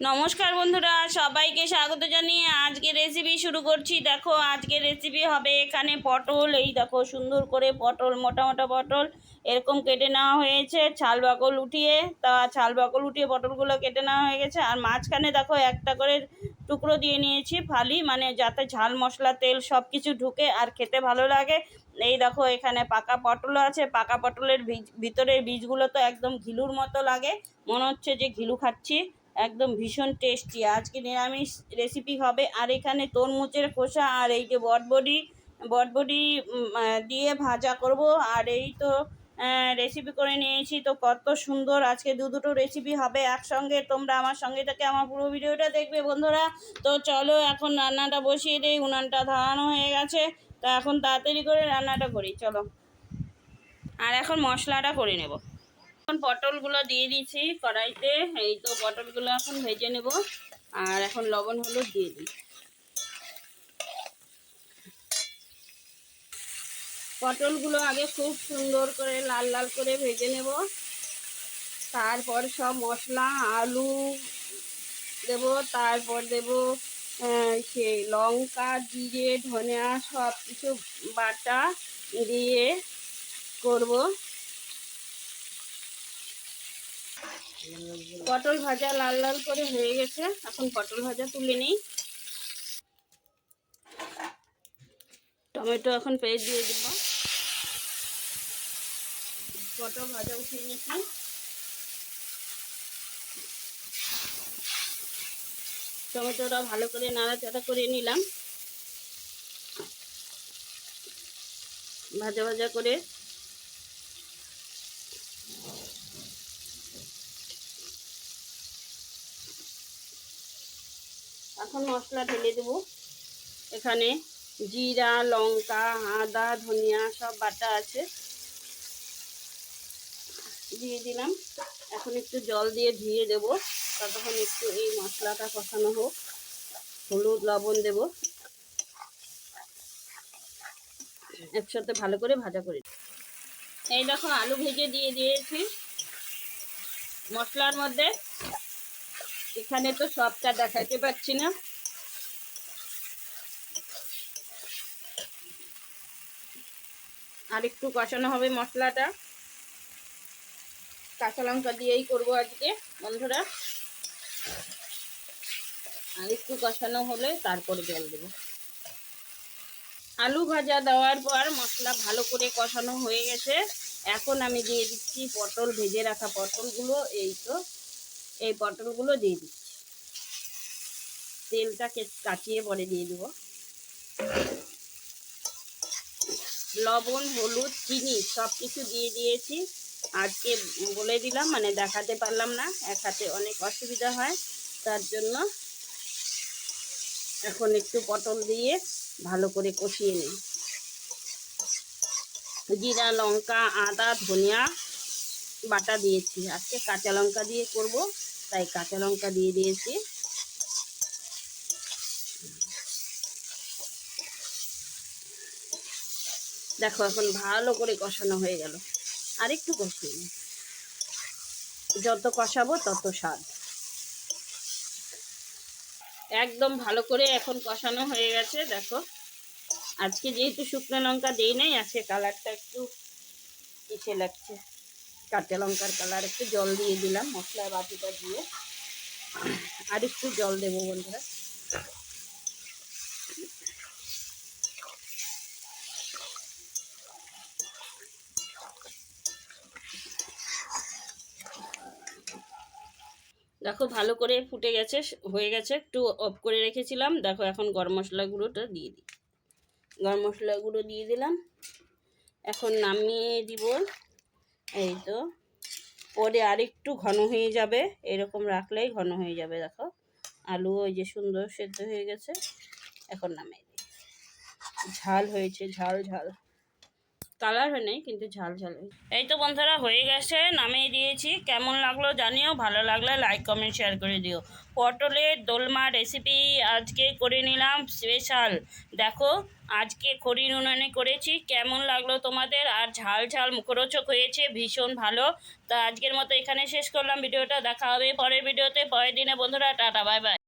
নমস্কার বন্ধুরা, সবাইকে স্বাগত জানিয়ে আজকে রেসিপি শুরু করছি। দেখো আজকে রেসিপি হবে এখানে পটল। এই দেখো, সুন্দর করে পটল, মোটা মোটা পটল, এরকম কেটে নেওয়া হয়েছে। ছাল বাকল উঠিয়ে, তা ছাল বাকল উঠিয়ে পটলগুলো কেটে নেওয়া হয়ে গেছে। আর মাঝখানে দেখো, একটা করে টুকরো দিয়ে নিয়েছি ফালি মানে যাতে ঝাল, মশলা, তেল সব কিছু ঢুকে আর খেতে ভালো লাগে। এই দেখো, এখানে পাকা পটলও আছে। পাকা পটলের ভিতরের বীজগুলো তো একদম ঘিলুর মতো লাগে। মনে হচ্ছে যে ঘিলু খাচ্ছি। একদম ভীষণ টেস্টি আজকে নিরামিষ রেসিপি হবে। আর এখানে তরমুজের খোসা আর এই যে বটবডি বটবডি দিয়ে ভাজা করব। আর এই তো রেসিপি করে নিয়েছি। তো কত সুন্দর আজকে দু দুটো রেসিপি হবে একসঙ্গে। তোমরা আমার সঙ্গে থেকে আমার পুরো ভিডিওটা দেখবে বন্ধুরা। তো চলো এখন রান্নাটা বসিয়ে দিই। উনানটা ধরানো হয়ে গেছে। তো এখন তাড়াতাড়ি করে রান্নাটা করি। চলো। আর এখন মশলাটা করে নেব। এখন পটলগুলো দিয়ে দিয়েছি কড়াইতে। এই তো পটলগুলো এখন ভেজে নেব। আর এখন লবণ হলুদ দিয়ে দিই। পটলগুলো আগে খুব সুন্দর করে লাল লাল করে ভেজে নেব। তারপর সব মশলা, আলু দেব। তারপর দেব সেই লঙ্কা, জিরে, ধনিয়া সব কিছু বাটা দিয়ে করব। পটল ভাজা লাল লাল করে হয়ে গেছে। এখন পটল ভাজা তুলে নিই। টমেটো এখন পেস্ট দিয়ে দেবো। পটল ভাজা উঠিয়ে নিয়েছি। টমেটোটা ভালো করে নাড়াচাড়া করে নিলাম। ভাজা ভাজা করে এখন মশলা ঢেলে দেব। এখানে জিরা, লঙ্কা, আদা, ধনিয়া সব বাটা আছে। দিয়ে দিলাম। এখন একটু জল দিয়ে ধুয়ে দেব। ততক্ষণ একটু এই মশলাটা কষানো হোক। হলুদ, লবণ দেব। একসাথে ভালো করে ভাজা করে এই দেখো, আলু ভেজে দিয়ে দিয়েছি। মশলার মধ্যে এখানে তো সবটা দেখাতে পাচ্ছি না। আর একটু কষানো হবে মশলাটা। কাঁচা লঙ্কা দিয়েই করব আজকে, বন্ধুরা। আর একটু কষানো হলে তারপরে জল দেবো। আলু ভাজা দেওয়ার পর মশলা ভালো করে কষানো হয়ে গেছে। এখন আমি দিয়ে দিচ্ছি পটল, ভেজে রাখা পটলগুলো, এই তো। এই পটলগুলো দিয়ে দিচ্ছি। তেলটাকে কাচিয়ে পরে দিয়ে দেবো। লবণ, হলুদ, চিনি সব কিছু দিয়ে দিয়েছি। আজকে বলে দিলাম মানে দেখাতে পারলাম না, এক হাতে অনেক অসুবিধা হয়, তার জন্য এখন একটু পটল দিয়ে ভালো করে কষিয়ে নিই। জিরা, লঙ্কা, আদা, ধনিয়া বাটা দিয়েছি। আজকে কাঁচা লঙ্কা দিয়ে করব। তাই কাঁচা লঙ্কা দিয়ে দিয়েছি। দেখো, এখন ভালো করে কষানো হয়ে গেল। আর একটু কষিয়ে। যত কষাবো তত স্বাদ। একদম ভালো করে এখন কষানো হয়ে গেছে, দেখো। আজকে যেহেতু শুকনো লঙ্কা দিই নাই, আজকে কালারটা একটু ইসে লাগছে। কাঁচা লঙ্কার কালার একটু জল দিয়ে দিলাম, মশলা বাটিটা দিয়ে। আর একটু জল দেবো বন্ধুরা। দেখো ভালো করে ফুটে গেছে, হয়ে গেছে। একটু অফ করে রেখেছিলাম। দেখো এখন গরম মশলা গুঁড়োটা দিয়ে দিই। গরম মশলা গুঁড়ো দিয়ে দিলাম। এখন নামিয়ে দিব এই তো। পরে আরেকটু ঘন হয়ে যাবে, এরকম রাখলেই ঘন হয়ে যাবে, দেখো। আলু ওই যে সুন্দর সেদ্ধ হয়ে গেছে, এখন নামে ঝাল হয়েছে, ঝাল ঝাল। কালার হয় নাই, কিন্তু ঝাল ঝাল এই তো বন্ধুরা, হয়ে গেছে, নামিয়ে দিয়েছি। কেমন লাগল জানিও, ভালো লাগলে লাইক কমেন্ট শেয়ার করে দিও। পটলের দোলমা রেসিপি আজকে করে নিলাম স্পেশাল দেখো, আজকে খড়ির উনুনে করেছি, কেমন লাগল তোমাদের? আর ঝাল ঝাল মুখরোচক হয়েছে, ভীষণ ভালো। তো আজকের মতো এখানে শেষ করলাম, ভিডিওটা দেখা হবে পরের ভিডিওতে। পরের দিনে বন্ধুরা, টাটা বাই বাই